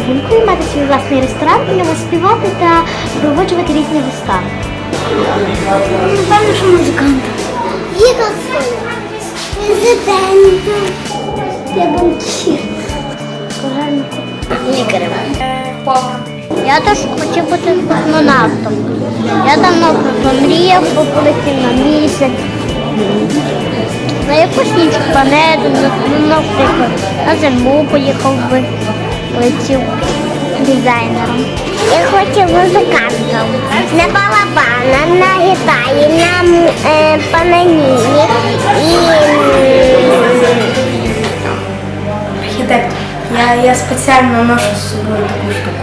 прогулкою, мати свій власний ресторан, у ньому співати та проводжувати різні вистави. Ну, Напевно, що музикант. Вірус, президент, я банкір. Лікарем. Я теж хочу бути космонавтом. Я давно про мріяв, бо на місяць. На якусь іншу планету, ну, ну, наприклад, на зиму поїхав би летів дизайнером. Я хочу музикантом. На балабана, на гітарі, на е, пананіні і Архітектор. Я, я спеціально ношу з собою таку штуку.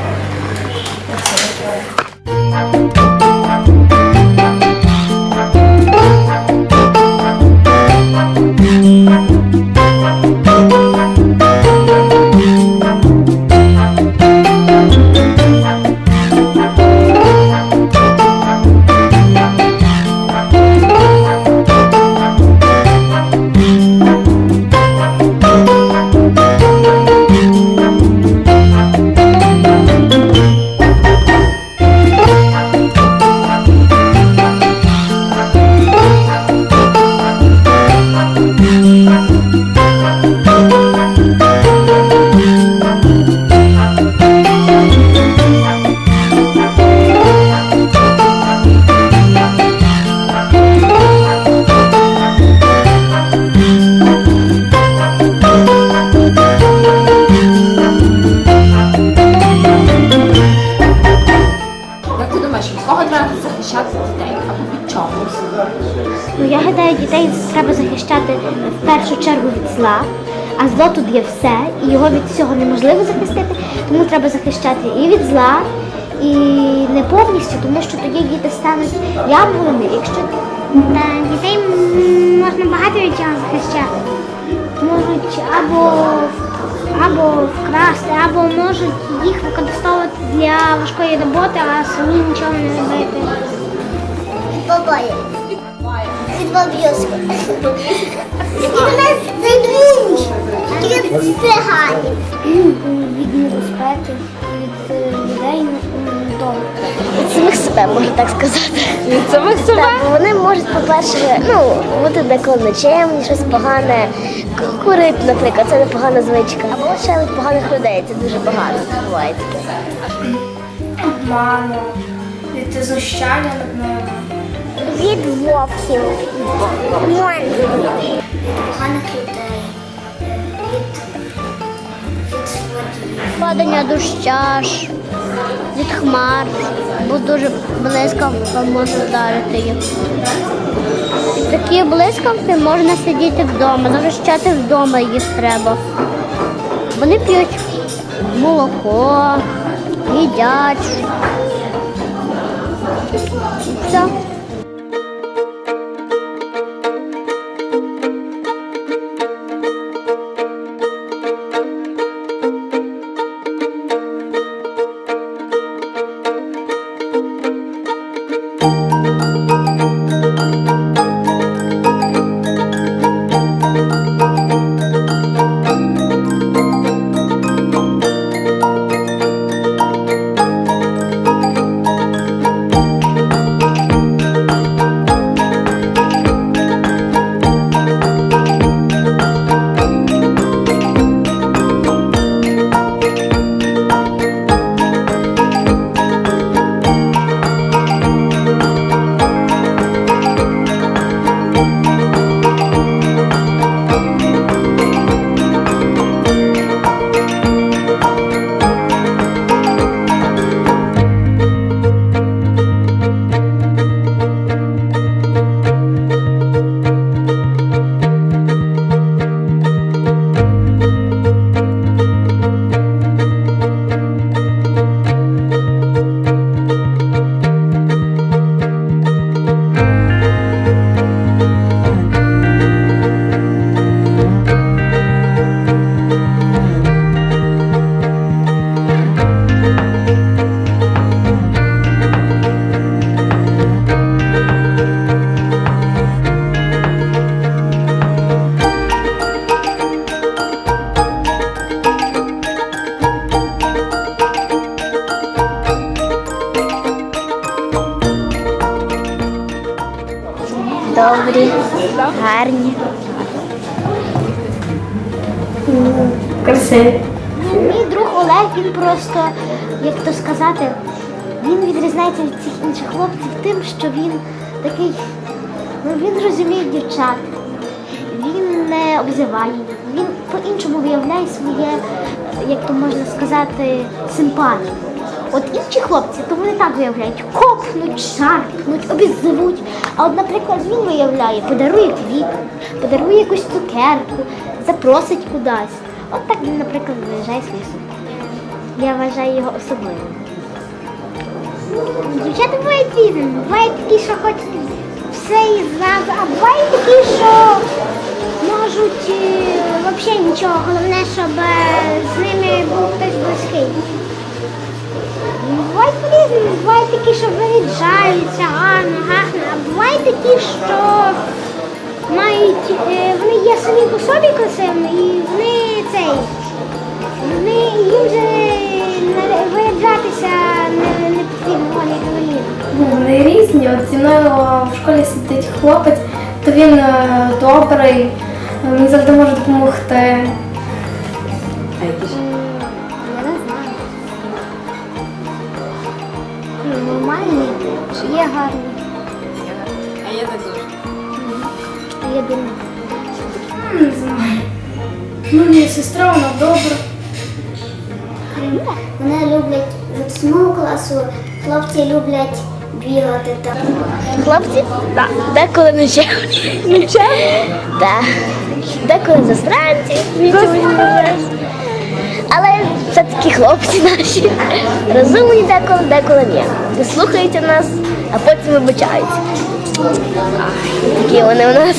Чергу від зла, а зло тут є все, і його від всього неможливо захистити, тому треба захищати і від зла, і не повністю, тому що тоді діти стануть яблунями, якщо Та дітей можна багато від чого захищати. Можуть або, або вкрасти, або можуть їх використовувати для важкої роботи, а самі нічого не робити. Від баб'юшки. Які до нас від небезпеки, від людей вдома. Від самих себе, можна так сказати. Від самих себе? Так, вони можуть, по-перше, ну, бути деколи нечемні, щось погане, курити, наприклад, це непогана звичка. Або ще від поганих людей, це дуже багато буває таке. Мама. Від знущання над ними. Від вовків. Монстрів. Поганих. Падання дощаж, від хмар, бо дуже блискавка може вдарити їх. І такі блискавки можна сидіти вдома, захищати вдома їх треба. Вони п'ють молоко, їдять. Все. Добрі, гарні. Красиві. Мій друг Олег, він просто, як то сказати, він відрізняється від цих інших хлопців тим, що він такий, ну він розуміє дівчат, він не обзиває він по-іншому виявляє своє, як то можна сказати, симпатію. От інші хлопці, то вони так виявляють, копнуть, шарпнуть, обізвуть. А от, наприклад, він виявляє, подарує квіт, подарує якусь цукерку, запросить кудись. От так він, наприклад, виїжджає свої сумки. Я вважаю його особливим. Дівчата бувають різними. Бувають такі, що хочуть все і зразу, а бувають такі, що можуть взагалі нічого. Головне, щоб е, з ними був хтось близький. Бувають по-різному, бувають такі, що виріджаються гарно, гарно, а бувають такі, що мають, е, вони є самі по собі красивими і вони цей. Вони їм же виряджатися не, не потрібно, вони говорили. Ну, вони різні. От зі мною в школі сидить хлопець, то він е, добрий, е, мені завжди може допомогти. Чи є гарний, А я не дуже. я думаю. Не знаю. Ну, мені сестра, вона добра. Вони люблять від свого класу, хлопці люблять бігати там. Хлопці? Так. Деколи нечемні. Нечемні? Так. Деколи засранці. Але все-таки хлопці наші розумні деколи, деколи ні. Не слухаються нас, а потім вибачаються. Такі вони у нас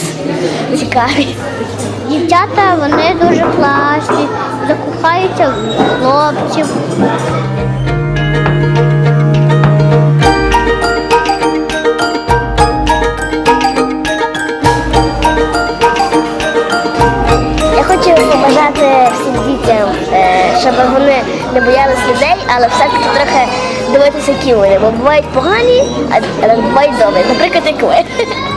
цікаві. Дівчата вони дуже класні, закохаються в хлопців. Не боялись людей, але все-таки трохи дивитися, вони. Бо бувають погані, а- бувають добрі. Наприклад, як ви.